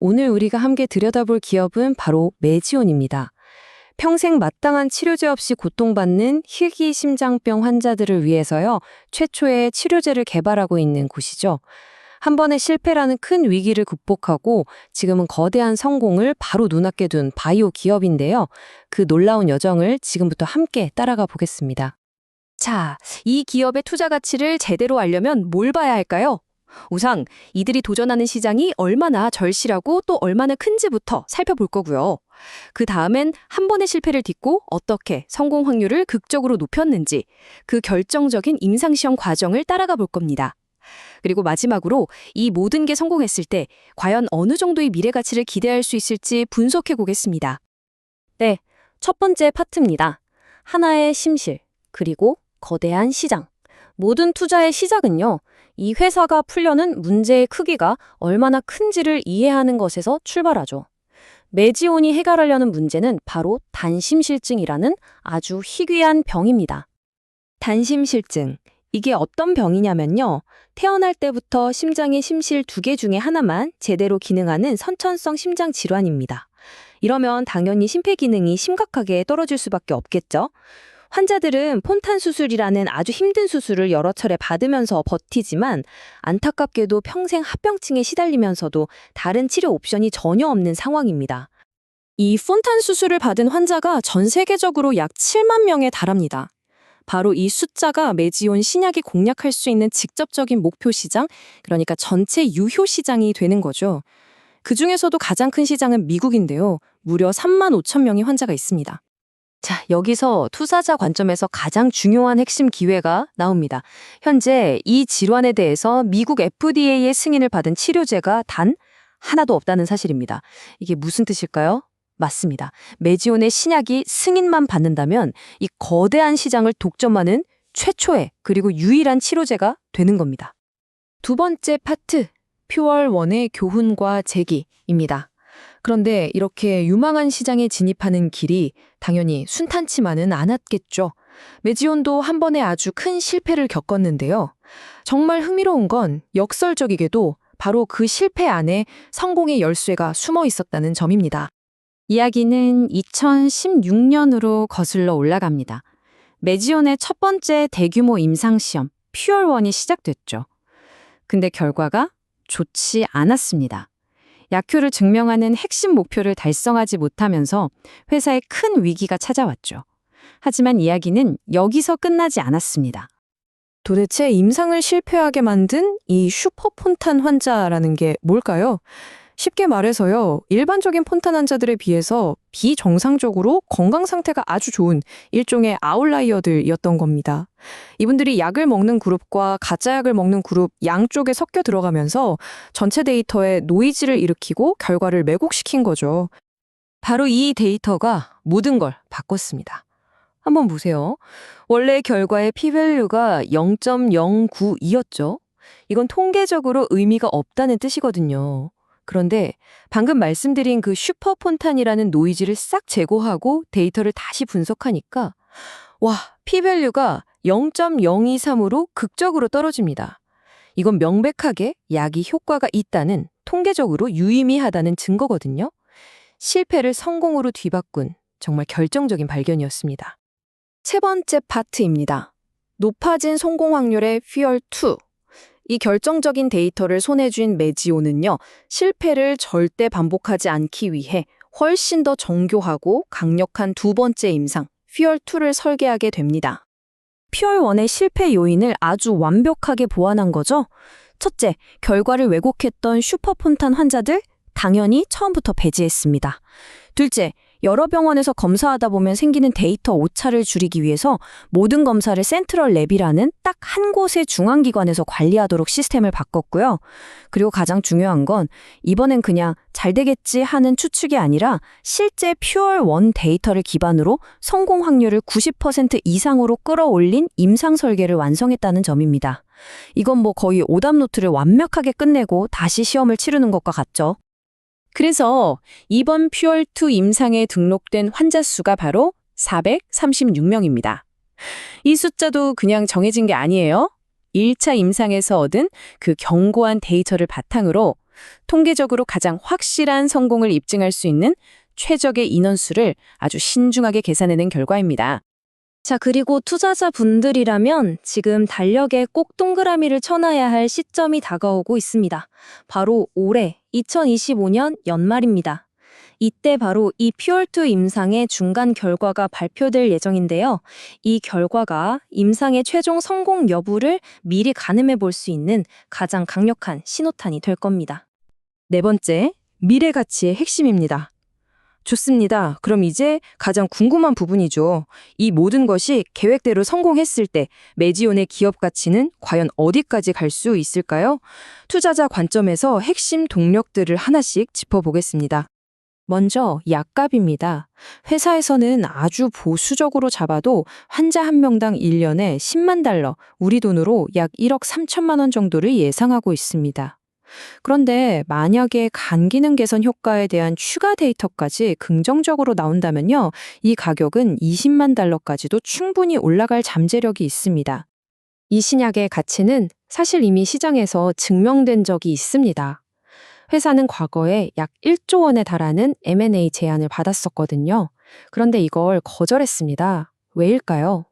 오늘 우리가 함께 들여다볼 기업은 바로 메지온입니다. 평생 마땅한 치료제 없이 고통받는 희귀 심장병 환자들을 위해서요, 최초의 치료제를 개발하고 있는 곳이죠. 한 번의 실패라는 큰 위기를 극복하고 지금은 거대한 성공을 바로 눈앞에 둔 바이오 기업인데요. 그 놀라운 여정을 지금부터 함께 따라가 보겠습니다. 자, 이 기업의 투자 가치를 제대로 알려면 뭘 봐야 할까요? 우선 이들이 도전하는 시장이 얼마나 절실하고 또 얼마나 큰지부터 살펴볼 거고요. 그 다음엔 한 번의 실패를 딛고 어떻게 성공 확률을 극적으로 높였는지 그 결정적인 임상시험 과정을 따라가 볼 겁니다. 그리고 마지막으로 이 모든 게 성공했을 때 과연 어느 정도의 미래 가치를 기대할 수 있을지 분석해 보겠습니다. 네, 첫 번째 파트입니다. 하나의 심실, 그리고 거대한 시장. 모든 투자의 시작은요, 이 회사가 풀려는 문제의 크기가 얼마나 큰지를 이해하는 것에서 출발하죠. 메지온이 해결하려는 문제는 바로 단심실증이라는 아주 희귀한 병입니다. 단심실증. 이게 어떤 병이냐면요. 태어날 때부터 심장의 심실 두 개 중에 하나만 제대로 기능하는 선천성 심장 질환입니다. 이러면 당연히 심폐 기능이 심각하게 떨어질 수밖에 없겠죠. 환자들은 폰탄 수술이라는 아주 힘든 수술을 여러 차례 받으면서 버티지만 안타깝게도 평생 합병증에 시달리면서도 다른 치료 옵션이 전혀 없는 상황입니다. 이 폰탄 수술을 받은 환자가 전 세계적으로 약 7만 명에 달합니다. 바로 이 숫자가 메지온 신약이 공략할 수 있는 직접적인 목표 시장, 그러니까 전체 유효 시장이 되는 거죠. 그 중에서도 가장 큰 시장은 미국인데요. 무려 3만 5천 명의 환자가 있습니다. 자, 여기서 투자자 관점에서 가장 중요한 핵심 기회가 나옵니다. 현재 이 질환에 대해서 미국 FDA의 승인을 받은 치료제가 단 하나도 없다는 사실입니다. 이게 무슨 뜻일까요? 맞습니다. 메지온의 신약이 승인만 받는다면 이 거대한 시장을 독점하는 최초의 그리고 유일한 치료제가 되는 겁니다. 두 번째 파트, 퓨얼 원의 교훈과 제기입니다. 그런데 이렇게 유망한 시장에 진입하는 길이 당연히 순탄치만은 않았겠죠. 메지온도 한 번에 아주 큰 실패를 겪었는데요. 정말 흥미로운 건 역설적이게도 바로 그 실패 안에 성공의 열쇠가 숨어 있었다는 점입니다. 이야기는 2016년으로 거슬러 올라갑니다. 메지온의 첫 번째 대규모 임상시험, 퓨얼원이 시작됐죠. 근데 결과가 좋지 않았습니다. 약효를 증명하는 핵심 목표를 달성하지 못하면서 회사에 큰 위기가 찾아왔죠. 하지만 이야기는 여기서 끝나지 않았습니다. 도대체 임상을 실패하게 만든 이 슈퍼폰탄 환자라는 게 뭘까요? 쉽게 말해서요, 일반적인 폰탄 환자들에 비해서 비정상적으로 건강 상태가 아주 좋은 일종의 아웃라이어들이었던 겁니다. 이분들이 약을 먹는 그룹과 가짜 약을 먹는 그룹 양쪽에 섞여 들어가면서 전체 데이터에 노이즈를 일으키고 결과를 왜곡시킨 거죠. 바로 이 데이터가 모든 걸 바꿨습니다. 한번 보세요. 원래 결과의 p-value가 0.092였죠. 이건 통계적으로 의미가 없다는 뜻이거든요. 그런데 방금 말씀드린 그 슈퍼폰탄이라는 노이즈를 싹 제거하고 데이터를 다시 분석하니까 와, p-value가 0.023으로 극적으로 떨어집니다. 이건 명백하게 약이 효과가 있다는 통계적으로 유의미하다는 증거거든요. 실패를 성공으로 뒤바꾼 정말 결정적인 발견이었습니다. 세 번째 파트입니다. 높아진 성공 확률의 퓨얼 2. 이 결정적인 데이터를 손에 쥔 메지오는요, 실패를 절대 반복하지 않기 위해 훨씬 더 정교하고 강력한 두 번째 임상, 퓨얼2를 설계하게 됩니다. 퓨얼1의 실패 요인을 아주 완벽하게 보완한 거죠. 첫째, 결과를 왜곡했던 슈퍼폰탄 환자들 당연히 처음부터 배제했습니다. 둘째, 여러 병원에서 검사하다 보면 생기는 데이터 오차를 줄이기 위해서 모든 검사를 센트럴 랩이라는 딱 한 곳의 중앙기관에서 관리하도록 시스템을 바꿨고요. 그리고 가장 중요한 건 이번엔 그냥 잘 되겠지 하는 추측이 아니라 실제 퓨얼 원 데이터를 기반으로 성공 확률을 90% 이상으로 끌어올린 임상 설계를 완성했다는 점입니다. 이건 뭐 거의 오답 노트를 완벽하게 끝내고 다시 시험을 치르는 것과 같죠. 그래서 이번 퓨얼2 임상에 등록된 환자 수가 바로 436명입니다. 이 숫자도 그냥 정해진 게 아니에요. 1차 임상에서 얻은 그 견고한 데이터를 바탕으로 통계적으로 가장 확실한 성공을 입증할 수 있는 최적의 인원수를 아주 신중하게 계산해낸 결과입니다. 자, 그리고 투자자 분들이라면 지금 달력에 꼭 동그라미를 쳐놔야 할 시점이 다가오고 있습니다. 바로 올해 2025년 연말입니다. 이때 바로 이 퓨얼2 임상의 중간 결과가 발표될 예정인데요. 이 결과가 임상의 최종 성공 여부를 미리 가늠해 볼 수 있는 가장 강력한 신호탄이 될 겁니다. 네 번째, 미래 가치의 핵심입니다. 좋습니다. 그럼 이제 가장 궁금한 부분이죠. 이 모든 것이 계획대로 성공했을 때 메지온의 기업 가치는 과연 어디까지 갈 수 있을까요? 투자자 관점에서 핵심 동력들을 하나씩 짚어보겠습니다. 먼저 약값입니다. 회사에서는 아주 보수적으로 잡아도 환자 한 명당 1년에 10만 달러, 우리 돈으로 약 1억 3천만 원 정도를 예상하고 있습니다. 그런데 만약에 간 기능 개선 효과에 대한 추가 데이터까지 긍정적으로 나온다면요, 이 가격은 20만 달러까지도 충분히 올라갈 잠재력이 있습니다. 이 신약의 가치는 사실 이미 시장에서 증명된 적이 있습니다. 회사는 과거에 약 1조 원에 달하는 M&A 제안을 받았었거든요. 그런데 이걸 거절했습니다. 왜일까요?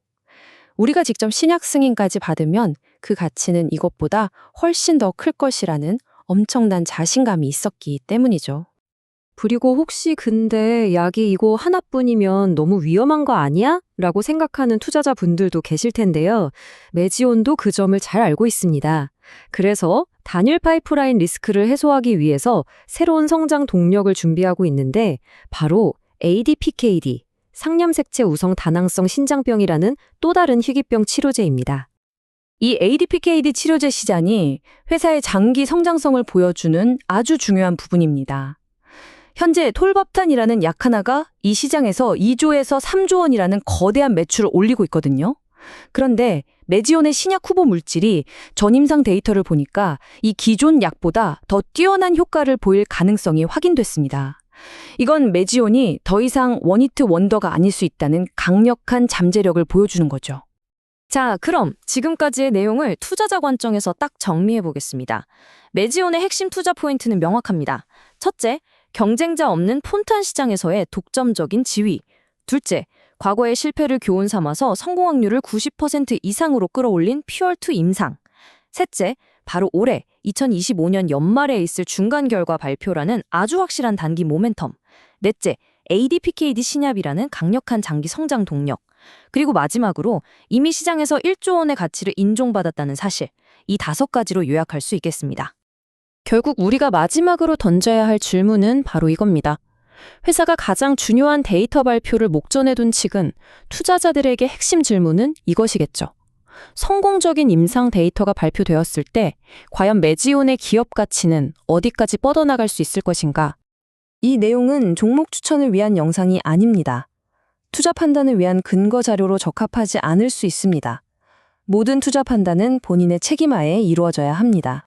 우리가 직접 신약 승인까지 받으면 그 가치는 이것보다 훨씬 더 클 것이라는 엄청난 자신감이 있었기 때문이죠. 그리고 혹시 근데 약이 이거 하나뿐이면 너무 위험한 거 아니야? 라고 생각하는 투자자분들도 계실 텐데요. 메지온도 그 점을 잘 알고 있습니다. 그래서 단일 파이프라인 리스크를 해소하기 위해서 새로운 성장 동력을 준비하고 있는데 바로 ADPKD, 상념색체 우성 다낭성 신장병이라는 또 다른 희귀병 치료제입니다. 이 ADPKD 치료제 시장이 회사의 장기 성장성을 보여주는 아주 중요한 부분입니다. 현재 톨밥탄이라는 약 하나가 이 시장에서 2조에서 3조 원이라는 거대한 매출을 올리고 있거든요. 그런데 메지온의 신약 후보 물질이 전임상 데이터를 보니까 이 기존 약보다 더 뛰어난 효과를 보일 가능성이 확인됐습니다. 이건 메지온이 더 이상 원히트 원더가 아닐 수 있다는 강력한 잠재력을 보여주는 거죠. 자, 그럼 지금까지의 내용을 투자자 관점에서 딱 정리해 보겠습니다. 메지온의 핵심 투자 포인트는 명확합니다. 첫째, 경쟁자 없는 폰탄 시장에서의 독점적인 지위. 둘째, 과거의 실패를 교훈 삼아서 성공 확률을 90% 이상으로 끌어올린 퓨얼2 임상. 셋째, 바로 올해 2025년 연말에 있을 중간 결과 발표라는 아주 확실한 단기 모멘텀. 넷째, ADPKD 신약이라는 강력한 장기 성장 동력. 그리고 마지막으로 이미 시장에서 1조 원의 가치를 인정받았다는 사실. 이 다섯 가지로 요약할 수 있겠습니다. 결국 우리가 마지막으로 던져야 할 질문은 바로 이겁니다. 회사가 가장 중요한 데이터 발표를 목전에 둔 측은 투자자들에게 핵심 질문은 이것이겠죠. 성공적인 임상 데이터가 발표되었을 때 과연 메지온의 기업 가치는 어디까지 뻗어나갈 수 있을 것인가? 이 내용은 종목 추천을 위한 영상이 아닙니다. 투자 판단을 위한 근거 자료로 적합하지 않을 수 있습니다. 모든 투자 판단은 본인의 책임하에 이루어져야 합니다.